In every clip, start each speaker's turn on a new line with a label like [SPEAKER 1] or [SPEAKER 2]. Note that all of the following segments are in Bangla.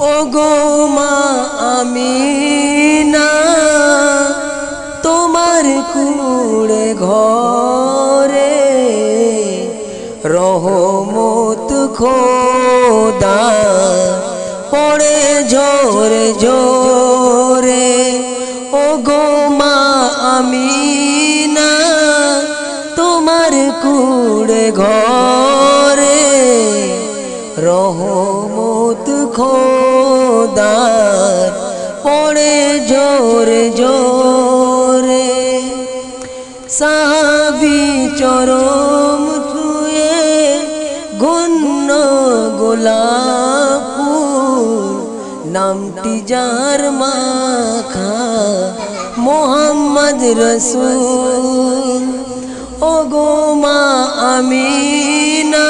[SPEAKER 1] ও গো মা আমি না তোমার কুড়ে ঘরে রহমত খোদা, পড়ে ঝোরে ঝোরে ও গো মা আমি না তোমার কুড়ে ঘরে রহমত খোদার পড়ে জোরে জোরে। সাবি চরম ছুয়ে গণ্য গোলাপ নামটি যার মাখা মোহাম্মদ রসুল। ও গো মা আমিনা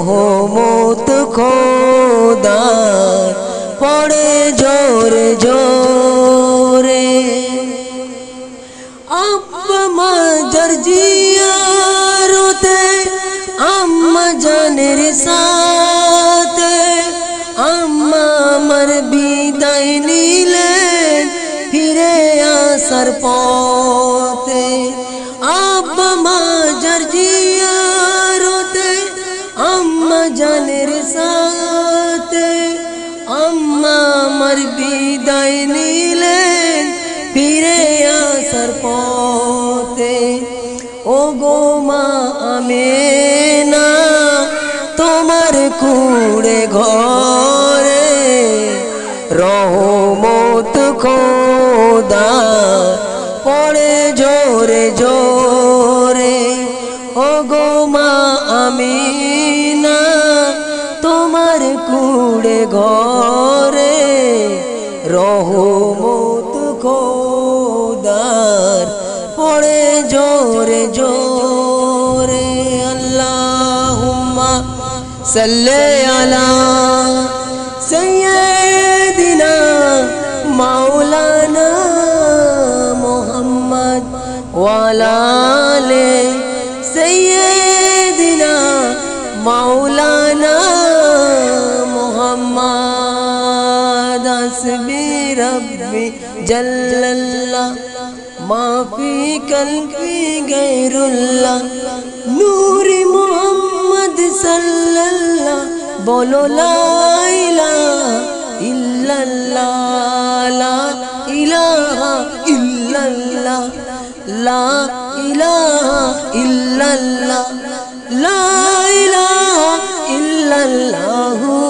[SPEAKER 1] রহমত খোদার পড়ে জোরে জোরে। আব্বা মাজার জিয়ারতে, আম্মা জানের সাথে, আম্মা আমার বিদায় নিলেন ফিরে আসার পথে। আব্বা মাজার জানের সাথে আম্মা আমার বিদায় নিলেন, ফিরে আসার পথে। ও গো মা আমেনা, তোমার কুড়ে ঘরে রহমত খোদা পড়ে জোরে জোরে। ও গো মা আমিনা রহমত খোদার। পড়ে জোরে জোরে, আল্লাহুম্মা সাল্লি আলা সাইয়্যিদিনা মাওলানা মুহাম্মদ ওয়ালা আলি সাইয়্যিদিনা মাওলানা ربی جل اللہ، معافی قلبی غیر اللہ۔ نور محمد صلی اللہ، بولو لا الہ الا اللہ، لا الہ الا اللہ، لا الہ الا اللہ، لا الہ الا اللہ۔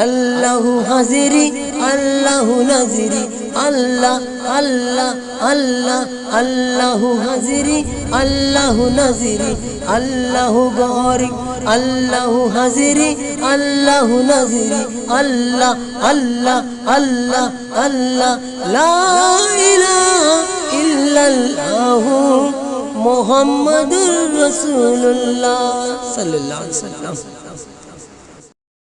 [SPEAKER 1] اللہ حضری اللہ نظری اللہ اللہ اللہ اللہ حضری اللہ نظری اللہ غوری، اللہ حضری اللہ نظری اللہ اللہ اللہ اللہ، لا الہ الا اللہ محمد الرسول اللہ، صلی اللہ علیہ وسلم۔